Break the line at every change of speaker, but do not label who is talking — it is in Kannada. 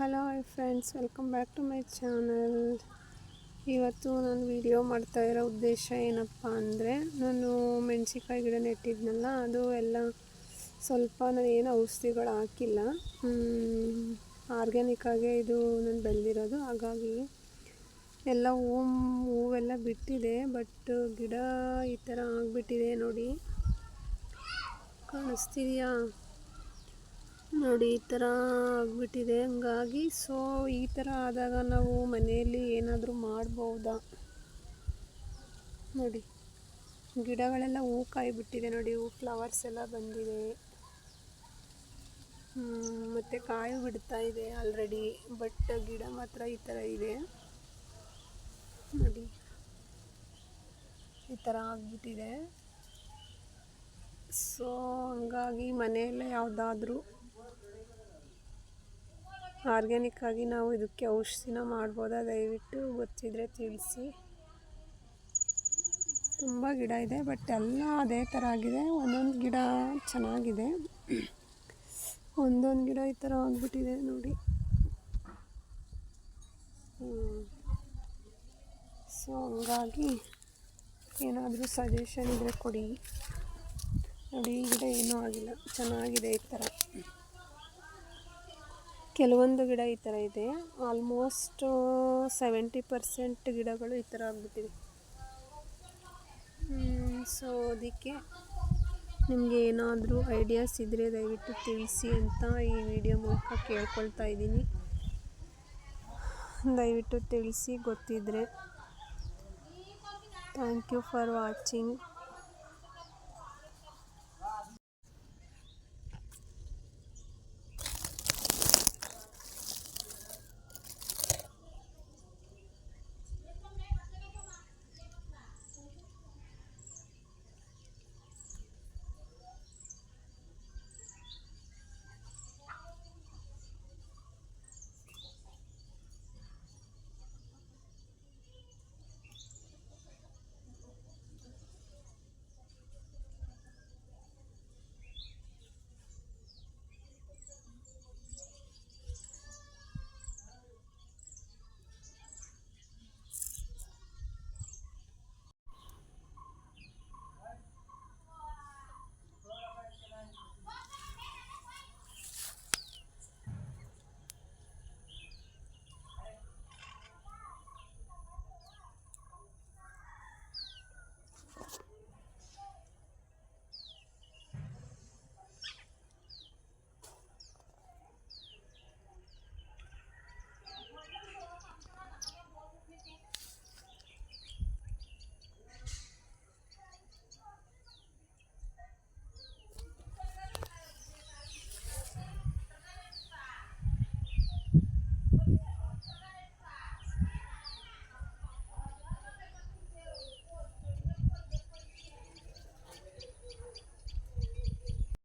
Hello friends welcome back to my channel ಇವತ್ತು ನಾನು ವಿಡಿಯೋ ಮಾಡ್ತಾ ಇರೋ ಉದ್ದೇಶ ಏನಪ್ಪ ಅಂದರೆ, ನಾನು ಮೆಣಸಿಕಾಯಿ ಗಿಡ ನೆಟ್ಟಿದ್ನಲ್ಲ, ಅದು ಎಲ್ಲ ಸ್ವಲ್ಪ ನಾನು ಏನು ಔಷಧಿಗಳು ಹಾಕಿಲ್ಲ. ಆರ್ಗ್ಯಾನಿಕ್ಕಾಗೆ ಇದು ನಾನು ಬೆಳೆದಿರೋದು. ಹಾಗಾಗಿ ಎಲ್ಲ ಹೂ ಹೂವೆಲ್ಲ ಬಿಟ್ಟಿದೆ ಬಟ್ ಗಿಡ ಈ ಥರ ಆಗಿಬಿಟ್ಟಿದೆ ನೋಡಿ. ಕಾಣಿಸ್ತಿದೆಯಾ? ನೋಡಿ, ಈ ಥರ ಆಗಿಬಿಟ್ಟಿದೆ. ಹಂಗಾಗಿ ಸೊ ಈ ಥರ ಆದಾಗ ನಾವು ಮನೆಯಲ್ಲಿ ಏನಾದರೂ ಮಾಡ್ಬೋದಾ? ನೋಡಿ, ಗಿಡಗಳೆಲ್ಲ ಹೂ ಕಾಯಿಬಿಟ್ಟಿದೆ ನೋಡಿ, ಹೂ ಫ್ಲವರ್ಸ್ ಎಲ್ಲ ಬಂದಿದೆ. ಮತ್ತು ಕಾಯಿ ಬಿಡ್ತಾ ಇದೆ ಆಲ್ರೆಡಿ ಬಟ್ ಗಿಡ ಮಾತ್ರ ಈ ಥರ ಇದೆ. ನೋಡಿ, ಈ ಥರ ಆಗಿಬಿಟ್ಟಿದೆ. ಸೊ ಹಂಗಾಗಿ ಮನೆಯಲ್ಲೇ ಯಾವುದಾದ್ರೂ ಆರ್ಗ್ಯಾನಿಕ್ಕಾಗಿ ನಾವು ಇದಕ್ಕೆ ಔಷಧಿನ ಮಾಡ್ಬೋದಾ ದಯವಿಟ್ಟು ಗೊತ್ತಿದ್ರೆ ತಿಳಿಸಿ. ತುಂಬ ಗಿಡ ಇದೆ ಬಟ್ ಎಲ್ಲ ಅದೇ ಥರ ಆಗಿದೆ. ಒಂದೊಂದು ಗಿಡ ಚೆನ್ನಾಗಿದೆ. ಒಂದೊಂದು ಗಿಡ ಈ ಥರ ಆಗಿಬಿಟ್ಟಿದೆ ನೋಡಿ. ಸೊ ಹಂಗಾಗಿ ಏನಾದರೂ ಸಜೆಷನ್ ಇದ್ದರೆ ಕೊಡಿ. ನೋಡಿ, ಈ ಗಿಡ ಏನೂ ಆಗಿಲ್ಲ. ಚೆನ್ನಾಗಿದೆ ಈ ಥರ ಕೆಲವೊಂದು ಗಿಡ ಈ ಥರ ಇದೆ. ಆಲ್ಮೋಸ್ಟ್ ಸೆವೆಂಟಿ ಪರ್ಸೆಂಟ್ ಗಿಡಗಳು ಈ ಥರ ಆಗ್ಬಿಟ್ಟಿದೆ. ಸೊ ಅದಕ್ಕೆ ನಿಮಗೆ ಏನಾದರೂ ಐಡಿಯಾಸ್ ಇದ್ದರೆ ದಯವಿಟ್ಟು ತಿಳಿಸಿ ಅಂತ ಈ ವಿಡಿಯೋ ಮೂಲಕ ಕೇಳ್ಕೊಳ್ತಾ ಇದ್ದೀನಿ. ದಯವಿಟ್ಟು ತಿಳಿಸಿ ಗೊತ್ತಿದ್ದರೆ ಥ್ಯಾಂಕ್ ಯು ಫಾರ್ ವಾಚಿಂಗ್